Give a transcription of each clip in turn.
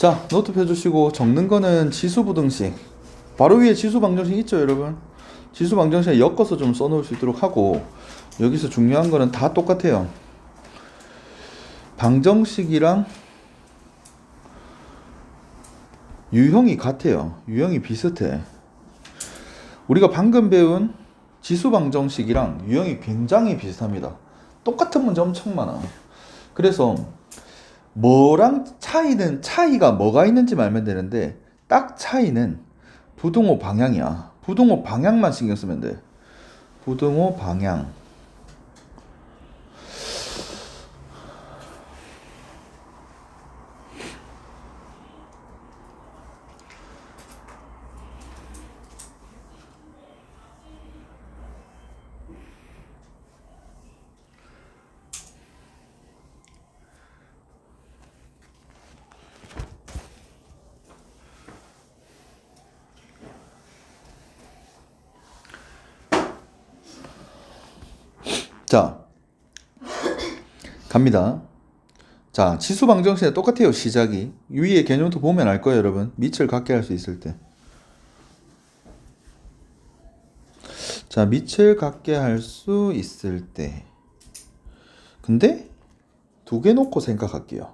자, 노트 펴주시고 적는 거는 지수 부등식. 바로 위에 지수 방정식 있죠, 여러분? 지수 방정식에 엮어서 좀 써놓을 수 있도록 하고 여기서 중요한 거는 다 똑같아요. 방정식이랑 유형이 같아요. 유형이 비슷해. 우리가 방금 배운 지수 방정식이랑 유형이 굉장히 비슷합니다. 똑같은 문제 엄청 많아. 그래서 뭐랑 차이는 차이가 뭐가 있는지 말면 되는데 딱 차이는 부등호 방향이야. 부등호 방향만 신경 쓰면 돼. 부등호 방향. 자, 갑니다. 자, 지수 방정식에 똑같아요, 시작이. 위에 개념부터 보면 알 거예요, 여러분. 밑을 갖게 할 수 있을 때. 자, 밑을 갖게 할 수 있을 때. 근데 두 개 놓고 생각할게요.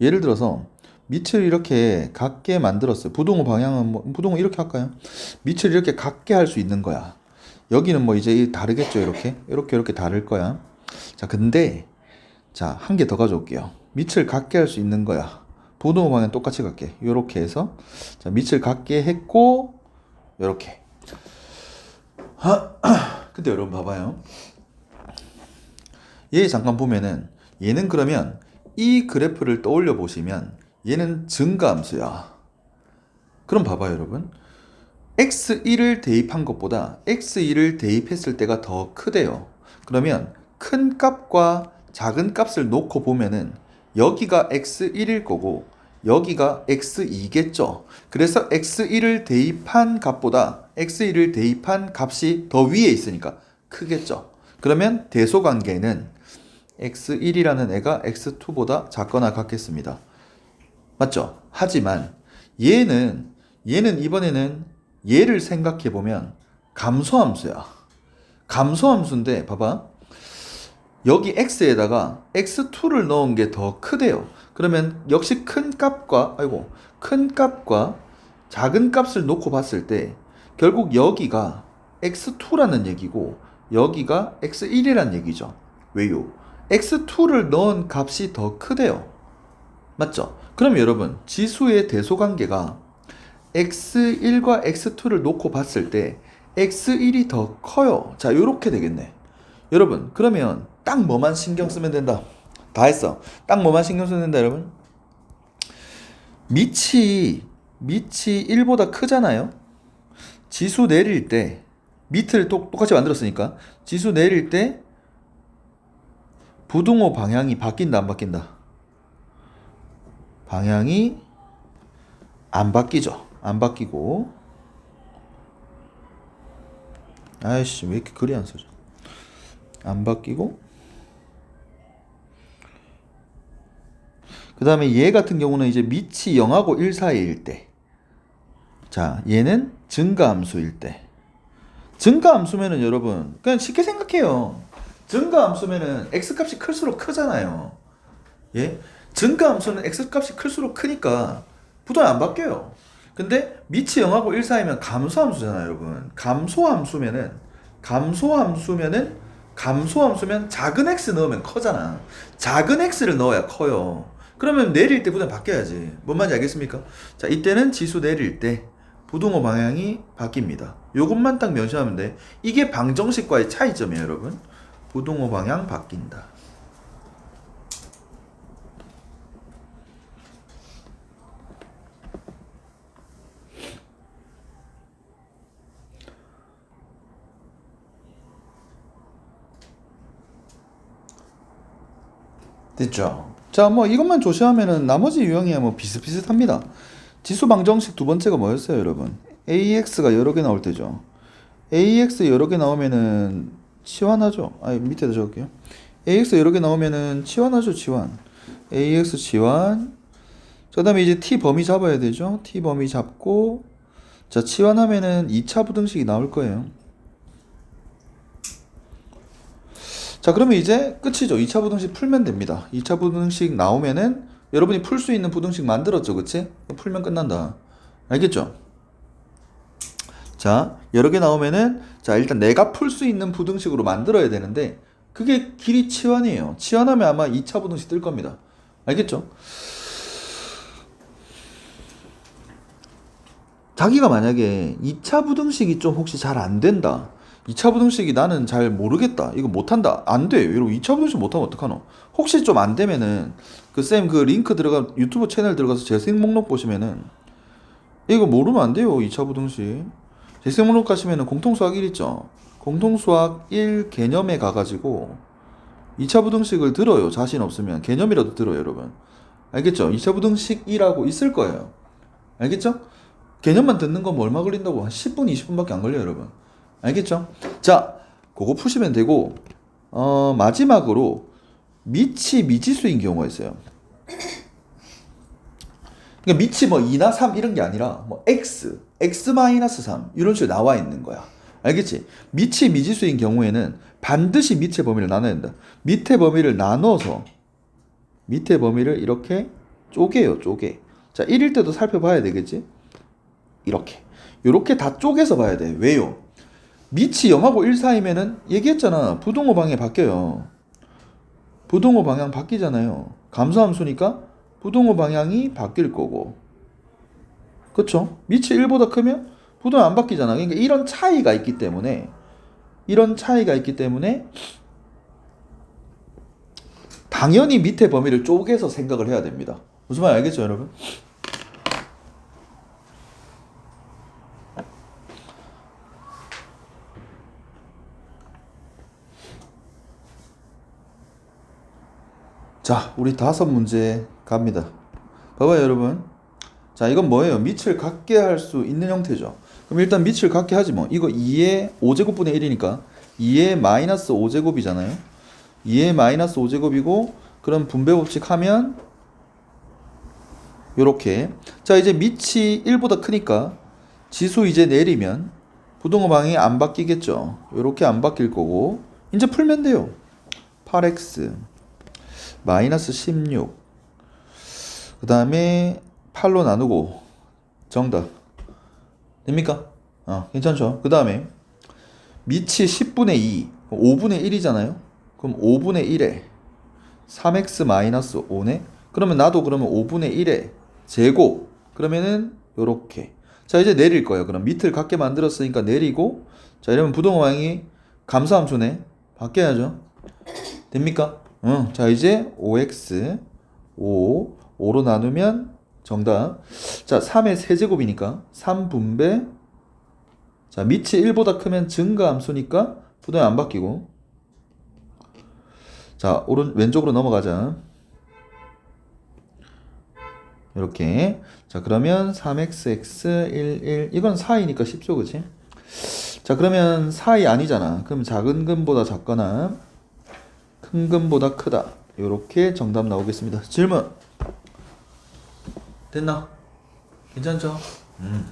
예를 들어서 밑을 이렇게 갖게 만들었어요. 부동호 방향은 뭐, 부동호 이렇게 할까요? 밑을 이렇게 갖게 할 수 있는 거야. 여기는 뭐 이제 다르겠죠, 이렇게. 이렇게 이렇게 다를 거야. 자, 근데 자, 한 개 더 가져올게요. 밑을 갖게 할 수 있는 거야. 부동호 방향 똑같이 갖게. 요렇게 해서 자, 밑을 갖게 했고 요렇게. 근데 여러분 봐봐요. 얘 잠깐 보면은 얘는 그러면 이 그래프를 떠올려 보시면 얘는 증가함수야. 그럼 봐봐요, 여러분. X1을 대입한 것보다 x2를 대입했을 때가 더 크대요. 그러면 큰 값과 작은 값을 놓고 보면은 여기가 x1일 거고 여기가 x2겠죠. 그래서 x1을 대입한 값보다 x2를 대입한 값이 더 위에 있으니까 크겠죠. 그러면 대소관계는 x1이라는 애가 x2보다 작거나 같겠습니다. 맞죠? 하지만 얘는 얘는 이번에는 얘를 생각해 보면 감소함수야. 감소함수인데 봐봐. 여기 x에다가 x2를 넣은 게 더 크대요. 그러면 역시 큰 값과 아이고 큰 값과 작은 값을 놓고 봤을 때 결국 여기가 x2라는 얘기고 여기가 x1이라는 얘기죠. 왜요? x2를 넣은 값이 더 크대요. 맞죠? 그럼 여러분 지수의 대소관계가 x1과 x2를 놓고 봤을 때 x1이 더 커요. 자, 요렇게 되겠네. 여러분, 그러면 딱 뭐만 신경 쓰면 된다. 다 했어. 딱 뭐만 신경 쓰면 된다, 여러분. 밑이 밑이 1보다 크잖아요. 지수 내릴 때 밑을 똑, 똑같이 만들었으니까 지수 내릴 때 부등호 방향이 바뀐다 안 바뀐다. 방향이 안 바뀌죠. 안 바뀌고. 아이씨 왜 이렇게 글이 안 써져? 안 바뀌고. 그 다음에 얘 같은 경우는 이제 밑이 0하고 1 사이일 때 자 얘는 증가함수일 때. 증가함수면은 여러분 그냥 쉽게 생각해요. 증가함수면은 x값이 클수록 크잖아요. 예? 증가함수는 x값이 클수록 크니까 부동이 안 바뀌어요 근데 밑이 0하고 1 사이면 감소함수잖아요, 여러분. 감소함수면은 감소함수면은 감소함수면 작은 x 넣으면 커잖아. 작은 x를 넣어야 커요. 그러면 내릴 때 부담 바뀌어야지. 뭔 말인지 알겠습니까? 자, 이때는 지수 내릴 때 부동호 방향이 바뀝니다. 요것만 딱 명시하면 돼. 이게 방정식과의 차이점이에요, 여러분. 부동호 방향 바뀐다. 됐죠? 자, 뭐 이것만 조심하면은 나머지 유형이야 뭐 비슷비슷합니다. 지수 방정식 두 번째가 뭐였어요, 여러분? AX가 여러 개 나올 때죠. AX 여러 개 나오면은 치환하죠. 아, 밑에다 적을게요. AX 여러 개 나오면은 치환하죠, 치환. AX 치환 자, 그다음에 이제 t 범위 잡아야 되죠. t 범위 잡고 자, 치환하면은 2차 부등식이 나올 거예요. 자, 그러면 이제 끝이죠. 2차 부등식 풀면 됩니다. 2차 부등식 나오면은 여러분이 풀 수 있는 부등식 만들었죠. 그치? 풀면 끝난다. 알겠죠? 자, 여러 개 나오면은 자, 일단 내가 풀 수 있는 부등식으로 만들어야 되는데 그게 길이 치환이에요. 치환하면 아마 2차 부등식 뜰 겁니다. 알겠죠? 자기가 만약에 2차 부등식이 좀 혹시 잘 안 된다. 2차 부등식이 나는 잘 모르겠다. 이거 못한다. 안 돼. 여러분 2차 부등식 못하면 어떡하노? 혹시 좀 안 되면은 그 쌤 그 링크 들어가 유튜브 채널 들어가서 재생 목록 보시면은 이거 모르면 안 돼요. 2차 부등식. 재생 목록 가시면은 공통수학 1 있죠. 공통수학 1 개념에 가가지고 2차 부등식을 들어요. 자신 없으면 개념이라도 들어요, 여러분. 알겠죠? 2차 부등식 1하고 있을 거예요. 알겠죠? 개념만 듣는 건 뭐 얼마 걸린다고? 한 10분, 20분밖에 안 걸려요, 여러분. 알겠죠? 자, 그거 푸시면 되고, 어, 마지막으로, 미치 미지수인 경우가 있어요. 그러니까 미치 뭐 2나 3 이런 게 아니라, 뭐 x, x-3 이런 식으로 나와 있는 거야. 알겠지? 미치 미지수인 경우에는 반드시 밑의 범위를 나눠야 된다. 밑의 범위를 나눠서, 밑의 범위를 이렇게 쪼개요, 쪼개. 자, 1일 때도 살펴봐야 되겠지? 이렇게. 이렇게 다 쪼개서 봐야 돼. 왜요? 밑이 0하고 1 사이면은 얘기했잖아. 부동호 방향 바뀌어요. 부동호 방향 바뀌잖아요. 감소함수니까 부동호 방향이 바뀔 거고. 그쵸? 밑이 1보다 크면 부동호 안 바뀌잖아. 그러니까 이런 차이가 있기 때문에 이런 차이가 있기 때문에 당연히 밑에 범위를 쪼개서 생각을 해야 됩니다. 무슨 말 알겠죠, 여러분? 자, 우리 다섯 문제 갑니다. 봐봐요, 여러분. 자, 이건 뭐예요? 밑을 갖게 할 수 있는 형태죠. 그럼 일단 밑을 갖게 하지 뭐. 이거 2의 5제곱분의 1이니까 2의 마이너스 5제곱이잖아요. 2의 마이너스 5제곱이고 그럼 분배 법칙 하면 요렇게. 자, 이제 밑이 1보다 크니까 지수 이제 내리면 부동호 방향이 안 바뀌겠죠. 요렇게 안 바뀔 거고 이제 풀면 돼요. 8x 마이너스 16. 그 다음에 8로 나누고 정답. 됩니까? 어, 괜찮죠? 그 다음에 밑이 10분의 2, 5분의 1이잖아요? 그럼 5분의 1에 3x 마이너스 5네? 그러면 나도 그러면 5분의 1에 제곱. 그러면은 요렇게. 자, 이제 내릴 거예요. 그럼 밑을 갖게 만들었으니까 내리고 자, 이러면 부동호방이 감소함수네. 바뀌어야죠. 됩니까? 응. 자, 이제 5x 5 5로 나누면 정답. 자, 3의 세제곱이니까 3분배 자, 밑이 1보다 크면 증가 함수니까 부동이 안 바뀌고 자, 오른 왼쪽으로 넘어가자. 이렇게. 자, 그러면 3xx 1 1 이건 4이니까 쉽죠, 그치? 자, 그러면 4이 아니잖아. 그럼 작은 근보다 작거나 큰 근보다 크다. 이렇게 정답 나오겠습니다. 질문. 됐나? 괜찮죠? 음.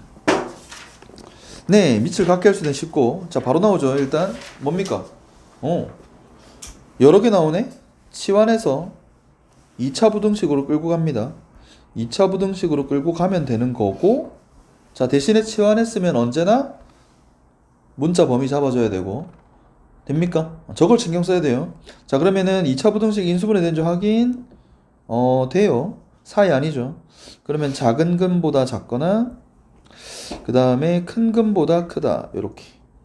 네, 밑을 갖게 할수 있는 쉽고. 자, 바로 나오죠. 일단 뭡니까? 어. 여러 개 나오네. 치환해서 2차 부등식으로 끌고 갑니다. 2차 부등식으로 끌고 가면 되는 거고. 자, 대신에 치환했으면 언제나 문자 범위 잡아줘야 되고. 됩니까? 저걸 신경 써야 돼요. 자, 그러면은 2차 부등식 인수분해 된지 확인. 어, 돼요. 사이 아니죠. 그러면 작은 근보다 작거나 그 다음에 큰 근보다 크다. 요렇게.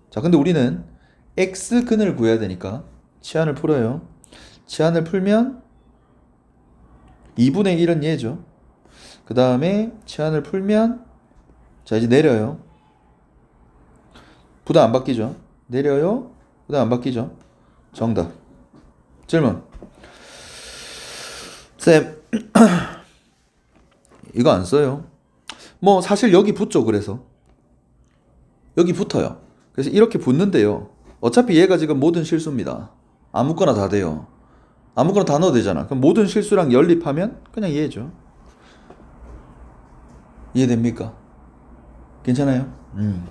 자, 근데 우리는 x 근을 구해야 되니까 치환을 풀어요. 치환을 풀면 2분의 1은 얘죠. 그 다음에 치환을 풀면 자, 이제 내려요. 부담 안 바뀌죠. 내려요. 부담 안 바뀌죠. 정답. 질문. 쌤, 이거 안 써요. 뭐 사실 여기 붙죠. 그래서 여기 붙어요. 그래서 이렇게 붙는데요. 어차피 얘가 지금 모든 실수입니다. 아무거나 다 돼요. 아무거나 다 넣어도 되잖아. 그럼 모든 실수랑 연립하면 그냥 얘죠. 이해됩니까? 괜찮아요? 음.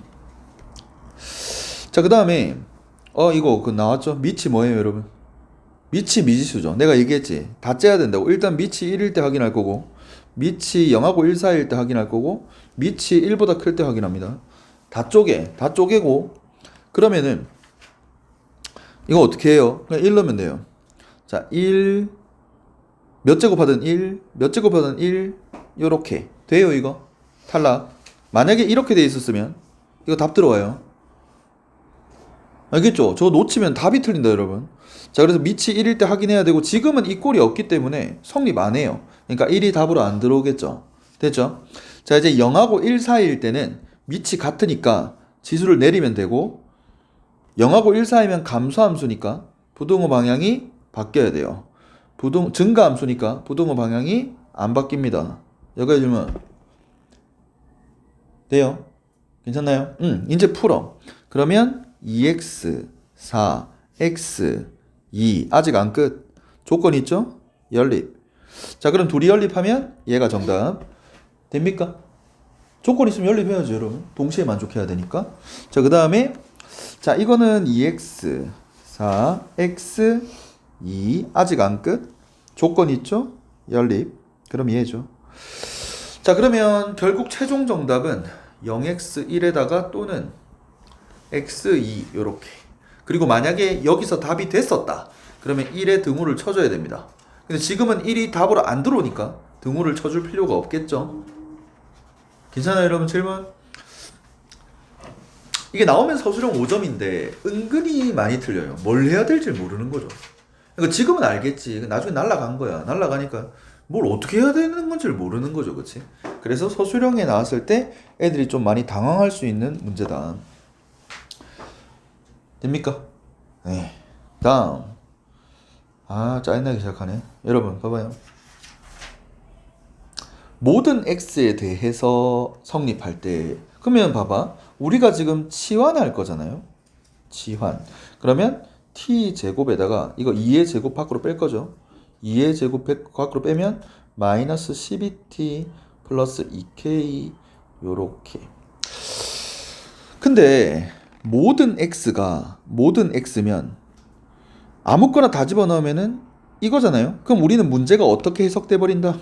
자, 그 다음에, 어, 이거, 그 나왔죠? 밑이 뭐예요, 여러분? 밑이 미지수죠. 내가 얘기했지. 다 째야 된다고. 일단 밑이 1일 때 확인할 거고, 밑이 0하고 1 사이일 때 확인할 거고, 밑이 1보다 클 때 확인합니다. 다 쪼개. 다 쪼개고, 그러면은, 이거 어떻게 해요? 그냥 1 넣으면 돼요. 자, 1, 몇 제곱하든 1, 몇 제곱하든 1, 요렇게. 돼요, 이거? 탈락. 만약에 이렇게 돼 있었으면, 이거 답 들어와요. 알겠죠? 저거 놓치면 답이 틀린다, 여러분. 자, 그래서 밑이 1일 때 확인해야 되고, 지금은 이 꼴이 없기 때문에 성립 안 해요. 그러니까 1이 답으로 안 들어오겠죠? 됐죠? 자, 이제 0하고 1 사이일 때는 밑이 같으니까 지수를 내리면 되고, 0하고 1 사이면 감소함수니까 부동호 방향이 바뀌어야 돼요. 부동, 증가함수니까 부동호 방향이 안 바뀝니다. 여기까지 질문. 돼요? 괜찮나요? 응, 이제 풀어. 그러면 2x, 4, x, 2 아직 안 끝. 조건 있죠? 연립. 자, 그럼 둘이 연립하면 얘가 정답. 됩니까? 조건 있으면 연립해야죠, 여러분. 동시에 만족해야 되니까. 자, 그 다음에 자, 이거는 2x, 4, x, 2 아직 안 끝. 조건 있죠? 연립. 그럼 얘죠. 자, 그러면 결국 최종 정답은 0x1에다가 또는 x2 요렇게. 그리고 만약에 여기서 답이 됐었다. 그러면 1에 등호를 쳐줘야 됩니다. 근데 지금은 1이 답으로 안 들어오니까 등호를 쳐줄 필요가 없겠죠. 괜찮아요, 여러분? 질문? 이게 나오면 서술형 5점인데 은근히 많이 틀려요. 뭘 해야 될지 모르는 거죠. 그러니까 지금은 알겠지. 나중에 날라간 거야. 날라가니까 뭘 어떻게 해야 되는 건지 모르는 거죠. 그치? 그래서 서술형에 나왔을 때 애들이 좀 많이 당황할 수 있는 문제다. 됩니까? 네. 다음. 아, 짜증나기 시작하네. 여러분, 봐봐요. 모든 x에 대해서 성립할 때, 그러면 봐봐. 우리가 지금 치환할 거잖아요. 치환. 그러면 t 제곱에다가 이거 2의 제곱 밖으로 뺄 거죠. 2의 제곱 밖으로 빼면 마이너스 12t 플러스 2k 요렇게. 근데 모든 x가 모든 x면 아무거나 다 집어넣으면은 이거잖아요. 그럼 우리는 문제가 어떻게 해석돼 버린다?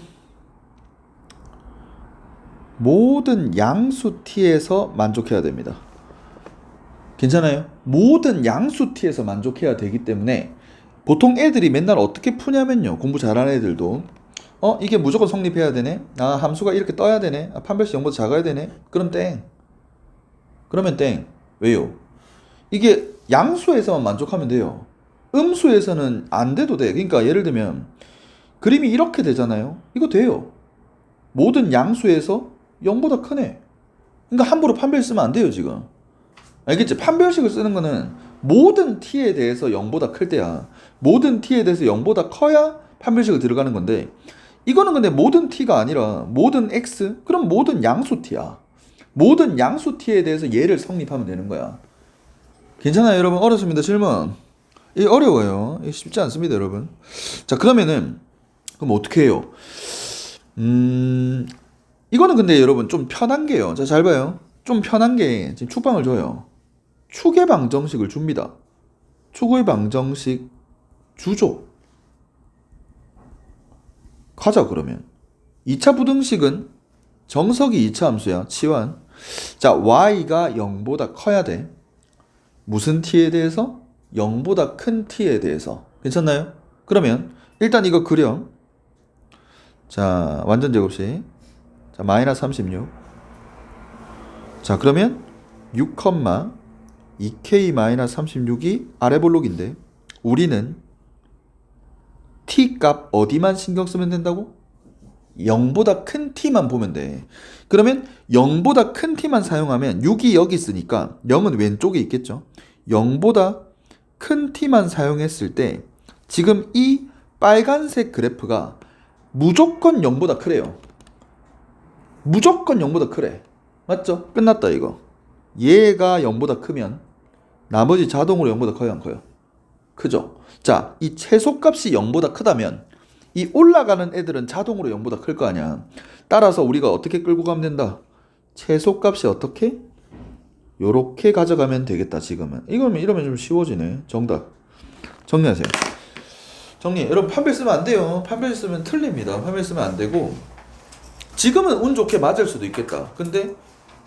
모든 양수 t에서 만족해야 됩니다. 괜찮아요? 모든 양수 t에서 만족해야 되기 때문에 보통 애들이 맨날 어떻게 푸냐면요. 공부 잘하는 애들도 어 이게 무조건 성립해야 되네. 아 함수가 이렇게 떠야 되네. 아, 판별식 0보다 작아야 되네. 그럼 땡. 그러면 땡. 왜요? 이게 양수에서만 만족하면 돼요. 음수에서는 안 돼도 돼. 그러니까 예를 들면 그림이 이렇게 되잖아요. 이거 돼요. 모든 양수에서 0보다 크네. 그러니까 함부로 판별 쓰면 안 돼요, 지금. 알겠지? 판별식을 쓰는 거는 모든 t에 대해서 0보다 클 때야. 모든 t에 대해서 0보다 커야 판별식을 들어가는 건데 이거는 근데 모든 t가 아니라 모든 x 그럼 모든 양수 t야. 모든 양수 t에 대해서 얘를 성립하면 되는 거야. 괜찮아요, 여러분? 어렵습니다. 질문. 이 어려워요. 이 쉽지 않습니다, 여러분. 자, 그러면은 그럼 어떻게 해요? 음, 이거는 근데 여러분 좀 편한 게요. 자, 잘 봐요. 좀 편한 게 지금 축방을 줘요. 축의 방정식을 줍니다. 축의 방정식 주죠. 가자 그러면. 2차 부등식은 정석이 2차 함수야. 치환. 자, y가 0보다 커야 돼. 무슨 t에 대해서? 0보다 큰 t에 대해서. 괜찮나요? 그러면 일단 이거 그려. 자, 완전 제곱식. 자, 마이너스 36. 자, 그러면 6, 2k 마이너스 36이 아래 볼록인데 우리는 t 값 어디만 신경 쓰면 된다고? 0보다 큰 t만 보면 돼. 그러면 0보다 큰 t만 사용하면 6이 여기 있으니까 0은 왼쪽에 있겠죠. 0보다 큰 t만 사용했을 때 지금 이 빨간색 그래프가 무조건 0보다 크래요. 무조건 0보다 크래. 맞죠? 끝났다 이거. 얘가 0보다 크면 나머지 자동으로 0보다 커요 안 커요? 크죠? 자, 이 최소값이 0보다 크다면 이 올라가는 애들은 자동으로 0보다 클 거 아니야. 따라서 우리가 어떻게 끌고 가면 된다? 최소값이 어떻게? 요렇게 가져가면 되겠다 지금은. 이거면 이러면 좀 쉬워지네. 정답. 정리하세요. 정리. 여러분 판별 쓰면 안 돼요. 판별 쓰면 틀립니다. 판별 쓰면 안 되고. 지금은 운 좋게 맞을 수도 있겠다. 근데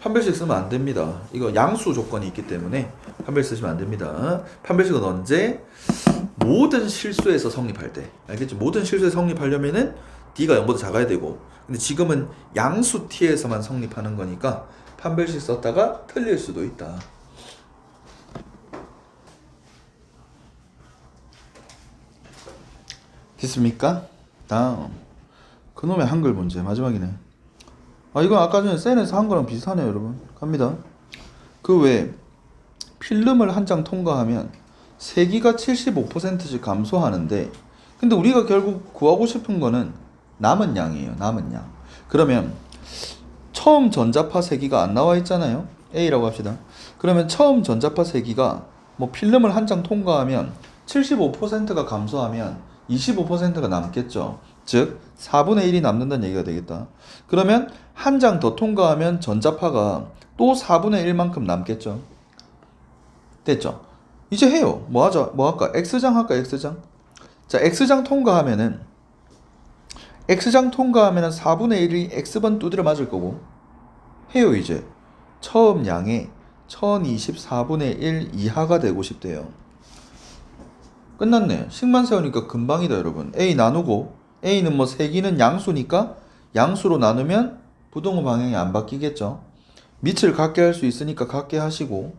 판별식 쓰면 안 됩니다. 이거 양수 조건이 있기 때문에 판별 쓰시면 안 됩니다. 판별식은 언제 모든 실수에서 성립할 때. 알겠죠? 모든 실수에서 성립하려면은 D가 0보다 작아야 되고. 근데 지금은 양수 T에서만 성립하는 거니까 판별식 썼다가 틀릴 수도 있다. 됐습니까? 다음. 그놈의 한글 문제 마지막이네. 아 이건 아까 전에 센에서 한 거랑 비슷하네요 여러분. 갑니다. 그 외에 필름을 한 장 통과하면 세기가 75%씩 감소하는데 근데 우리가 결국 구하고 싶은 거는 남은 양이에요 남은 양. 그러면 처음 전자파 세기가 안 나와 있잖아요. A라고 합시다. 그러면 처음 전자파 세기가 뭐 필름을 한 장 통과하면 75%가 감소하면 25%가 남겠죠. 즉 4분의 1이 남는다는 얘기가 되겠다. 그러면 한 장 더 통과하면 전자파가 또 4분의 1만큼 남겠죠. 됐죠 이제 해요. 뭐 하자 뭐 할까? X장 할까 X장? 자 X장 통과하면은 X장 통과하면은 4분의 1이 X번 두드려 맞을 거고. 해요 이제. 처음 양의 1024분의 1 이하가 되고 싶대요. 끝났네. 식만 세우니까 금방이다 여러분. A 나누고 A는 뭐 세기는 양수니까 양수로 나누면 부동호 방향이 안 바뀌겠죠? 밑을 같게 할 수 있으니까 같게 하시고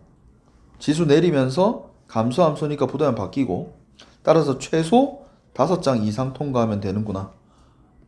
지수 내리면서 감소함수니까 부동이 바뀌고 따라서 최소 5장 이상 통과하면 되는구나